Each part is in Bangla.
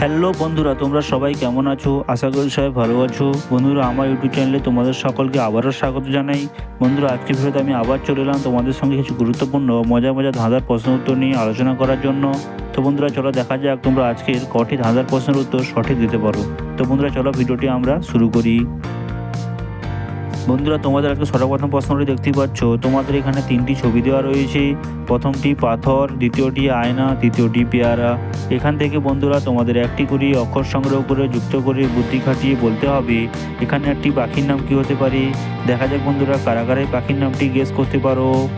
হ্যালো বন্ধুরা, তোমরা সবাই কেমন আছো? আশা করি সবাই ভালো আছো। বন্ধুরা, আমার ইউটিউব চ্যানেলে তোমাদের সকলকে আবারও স্বাগত জানাই। বন্ধুরা, আজকে ভিডিওতে আমি আবার চলে এলাম তোমাদের সঙ্গে কিছু গুরুত্বপূর্ণ মজা মজা ধাঁধার প্রশ্ন উত্তর নিয়ে আলোচনা করার জন্য। তো বন্ধুরা, চলো দেখা যাক তোমরা আজকের কটি ধাঁধার প্রশ্নের উত্তর সঠিক দিতে পারো। তো বন্ধুরা, চলো ভিডিওটি আমরা শুরু করি। বন্ধুরা, তোমাদের আজকে সর্বপ্রথম প্রশ্নটি দেখতেই পাচ্ছ। তোমাদের এখানে তিনটি ছবি দেওয়া রয়েছে। প্রথমটি পাথর, দ্বিতীয়টি আয়না, তৃতীয়টি পেয়ারা। এখান থেকে বন্ধুরা তোমাদের একটি করে অক্ষর সংগ্রহ করে, যুক্ত করে বুদ্ধি খাটিয়ে বলতে হবে। এখানে একটি পাখির নাম কি হতে পারে? দেখা যাক বন্ধুরা কারা কারা পাখির নামটি গেস করতে পারো।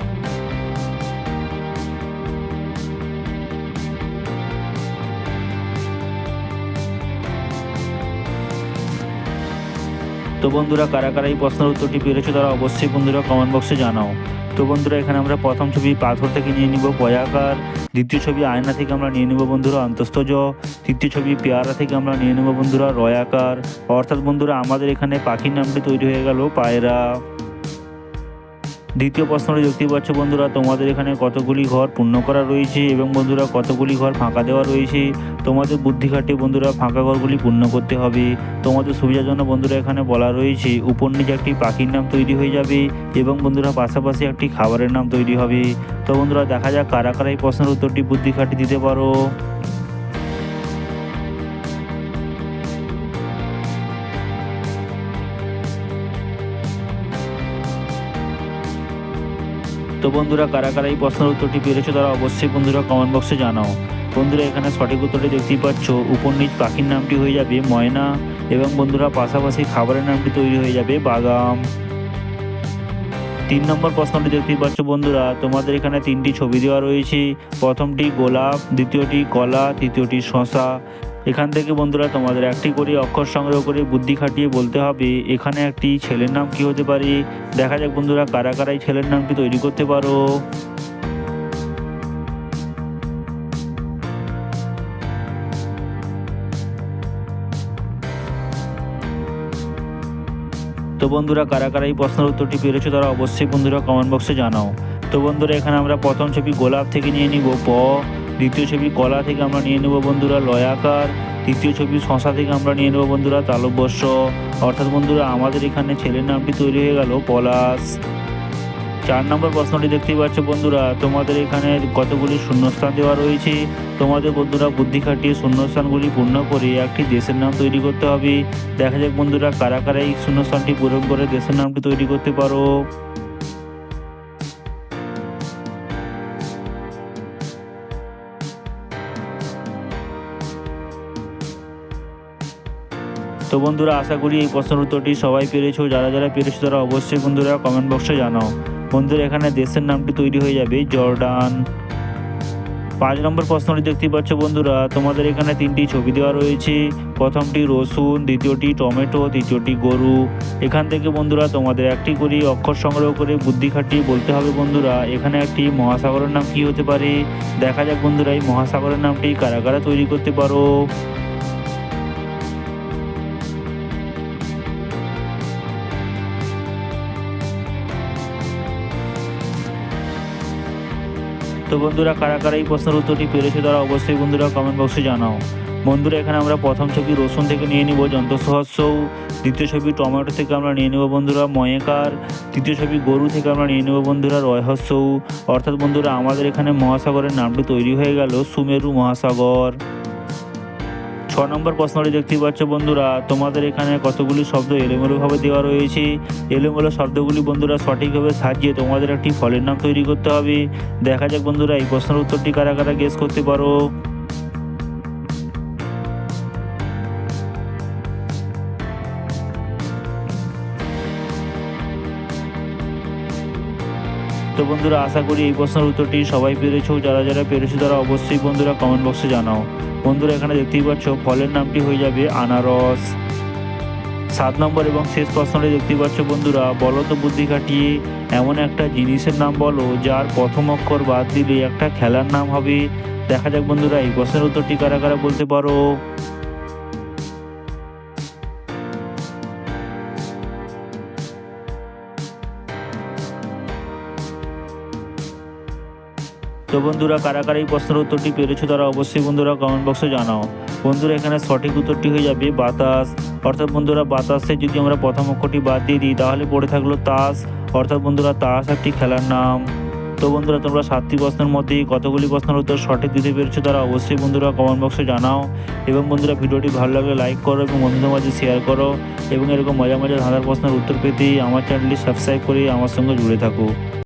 তো বন্ধুরা, কারা কারা এই প্রশ্নের উত্তরটি পেরেছ তারা অবশ্যই বন্ধুরা কমেন্ট বক্সে জানাও। তো বন্ধুরা, এখানে আমরা প্রথম ছবি পাথর থেকে নিয়ে নিব পয়াকার দ্বিতীয় ছবি আয়না থেকে আমরা নিয়ে নেব বন্ধুরা অন্তস্তজ তৃতীয় ছবি পেয়ারা থেকে আমরা নিয়ে নেব বন্ধুরা রয়াকার অর্থাৎ বন্ধুরা, আমাদের এখানে পাখির নামটি তৈরি হয়ে গেল পায়রা। দ্বিতীয় প্রশ্নটি দেখতে পাচ্ছ বন্ধুরা, তোমাদের এখানে কতগুলি ঘর পূর্ণ করা রয়েছে এবং বন্ধুরা কতগুলি ঘর ফাঁকা দেওয়া রয়েছে? তোমাদের বুদ্ধি খাটিয়ে বন্ধুরা ফাঁকা ঘরগুলি পূর্ণ করতে হবে। তোমাদের সুবিধার জন্য বন্ধুরা এখানে বলা রয়েছে উপর নিচে একটি পাখির নাম তৈরি হয়ে যাবে এবং বন্ধুরা পাশাপাশি একটি খাবারের নাম তৈরি হবে। তো বন্ধুরা দেখা যাক কারা কারা এই প্রশ্নের উত্তরটি বুদ্ধি খাটিয়ে দিতে পারো। তো বন্ধুরা, কারা কারা এই প্রশ্নের উত্তরটি পেরেছ তারা অবশ্যই বন্ধুরা কমেন্ট বক্সে জানাও। বন্ধুরা, এখানে সঠিক উত্তরটি দেখতেই পাচ্ছ। উপর নিচ পাখির নামটি হয়ে যাবে ময়না এবং বন্ধুরা, পাশাপাশি খাবারের নামটি তৈরি হয়ে যাবে বাদাম। তিন নম্বর প্রশ্নটি দেখতেই পাচ্ছ বন্ধুরা, তোমাদের এখানে তিনটি ছবি দেওয়া রয়েছে। প্রথমটি গোলাপ, দ্বিতীয়টি কলা, তৃতীয়টি শশা। এখান থেকে বন্ধুরা তোমাদের একটি করে অক্ষর সংগ্রহ করে বুদ্ধি খাটিয়ে বলতে হবে, এখানে একটি ছেলের নাম কি হতে পারে? দেখা যাক বন্ধুরা কারা কারা এই ছেলের নামটি তৈরি করতে পারো। তো বন্ধুরা কারা কারা এই প্রশ্নের উত্তরটি পেরেছ তারা অবশ্যই বন্ধুরা কমেন্ট বক্সে জানাও। তো বন্ধুরা এখানে আমরা প্রথম ছবি গোলাপ থেকে নিয়ে নিব, প দ্বিতীয় ছবি কলা থেকে আমরা নিয়ে নেব বন্ধুরা লয়াকার। তৃতীয় ছবি শশা থেকে আমরা নিয়ে নেব বন্ধুরা তালব্যস্য। অর্থাৎ বন্ধুরা আমাদের এখানে ছেলের নামটি তৈরি হয়ে গেল পলাশ। চার নম্বর প্রশ্নটি দেখতেই পাচ্ছ বন্ধুরা, তোমাদের এখানে কতগুলি শূন্যস্থান দেওয়া রয়েছে? তোমাদের বন্ধুরা বুদ্ধি খাটিয়ে শূন্যস্থানগুলি পূর্ণ করে একটি দেশের নাম তৈরি করতে হবে। দেখা যাক বন্ধুরা কারা কারা এই শূন্যস্থানটি পূরণ করে দেশের নামটি তৈরি করতে পারো। তো বন্ধুরা, আশা করি এই প্রশ্নের উত্তরটি সবাই পেরেছ। যারা যারা পেরেছ তারা অবশ্যই বন্ধুরা কমেন্ট বক্সে জানাও। বন্ধুরা, এখানে দেশের নামটি তৈরি হয়ে যাবে, জর্ডান। পাঁচ নম্বর প্রশ্নটি দেখতে পাচ্ছ বন্ধুরা, তোমাদের এখানে তিনটি ছবি দেওয়া রয়েছে। প্রথমটি রসুন, দ্বিতীয়টি টমেটো, তৃতীয়টি গরু। এখান থেকে বন্ধুরা, তোমাদের একটি করে অক্ষর সংগ্রহ করে বুদ্ধি খাটিয়ে বলতে হবে বন্ধুরা, এখানে একটি মহাসাগরের নাম কি হতে পারে? দেখা যাক বন্ধুরা, এই মহাসাগরের নামটি কারা কারা তৈরি করতে পারো? তো বন্ধুরা, কারা কারা এই প্রশ্নের উত্তরটি পেরেছে তারা অবশ্যই বন্ধুরা কমেন্ট বক্সে জানাও। বন্ধুরা, এখানে আমরা প্রথম ছবি রসুন থেকে নিয়ে নিব যন্ত্র সহস্র দ্বিতীয় ছবি টমেটো থেকে আমরা নিয়ে নেব বন্ধুরা, ময়েকার। তৃতীয় ছবি গরু থেকে আমরা নিয়ে নেব বন্ধুরা, রয়হস্য। অর্থাৎ বন্ধুরা, আমাদের এখানে মহাসাগরের নামটি তৈরি হয়ে গেল, সুমেরু মহাসাগর। নম্বর প্রশ্নটি দেখতে পাচ্ছ বন্ধুরা, তোমাদের এখানে কতগুলি শব্দ এলোমেলোভাবে দেওয়া রয়েছে? এলোমেলো শব্দগুলি বন্ধুরা সঠিকভাবে সাজিয়ে তোমাদের একটি ফলের নাম তৈরি করতে হবে। দেখা যাক বন্ধুরা এই প্রশ্নের উত্তরটি কারা কারা গেস করতে পারো। তো বন্ধুরা, আশা করি এই প্রশ্নের উত্তরটি সবাই পেরেছ। যারা যারা পেরেছ তারা অবশ্যই বন্ধুরা কমেন্ট বক্সে জানাও। বন্ধুরা, এখানে দেখতেই পাচ্ছ, ফলের নামটি হয়ে যাবে আনারস। সাত নম্বর এবং শেষ প্রশ্নটি দেখতেই পাচ্ছ বন্ধুরা, বলো তো বুদ্ধি কাটিয়ে এমন একটা জিনিসের নাম বলো, যার প্রথম অক্ষর বাদ দিলে একটা খেলার নাম হবে। দেখা যাক বন্ধুরা, এই প্রশ্নের উত্তরটি কারা কারা বলতে পারো? তো বন্ধুরা, কারা কারা এই প্রশ্নের উত্তরটি পেরেছ তারা অবশ্যই বন্ধুরা কমেন্ট বক্সে জানাও। বন্ধুরা, এখানে সঠিক উত্তরটি হয়ে যাবে বাতাস। অর্থাৎ বন্ধুরা, বাতাসে যদি আমরা প্রথম অক্ষরটি বাদ দিয়ে দিই, তাহলে পড়ে থাকল তাস। অর্থাৎ বন্ধুরা, তাস একটি খেলার নাম। তো বন্ধুরা, তোমরা সাতটি প্রশ্নের মধ্যে কতগুলি প্রশ্নের উত্তর সঠিক দিতে পেরেছ তারা অবশ্যই বন্ধুরা কমেন্ট বক্সে জানাও। এবং বন্ধুরা, ভিডিওটি ভালো লাগলে লাইক করো এবং বন্ধুদের মাঝে শেয়ার করো। এবং এরকম মজা মজা ধাঁধার প্রশ্নের উত্তর পেতে আমার চ্যানেলটি সাবস্ক্রাইব করে আমার সঙ্গে জুড়ে থাকো।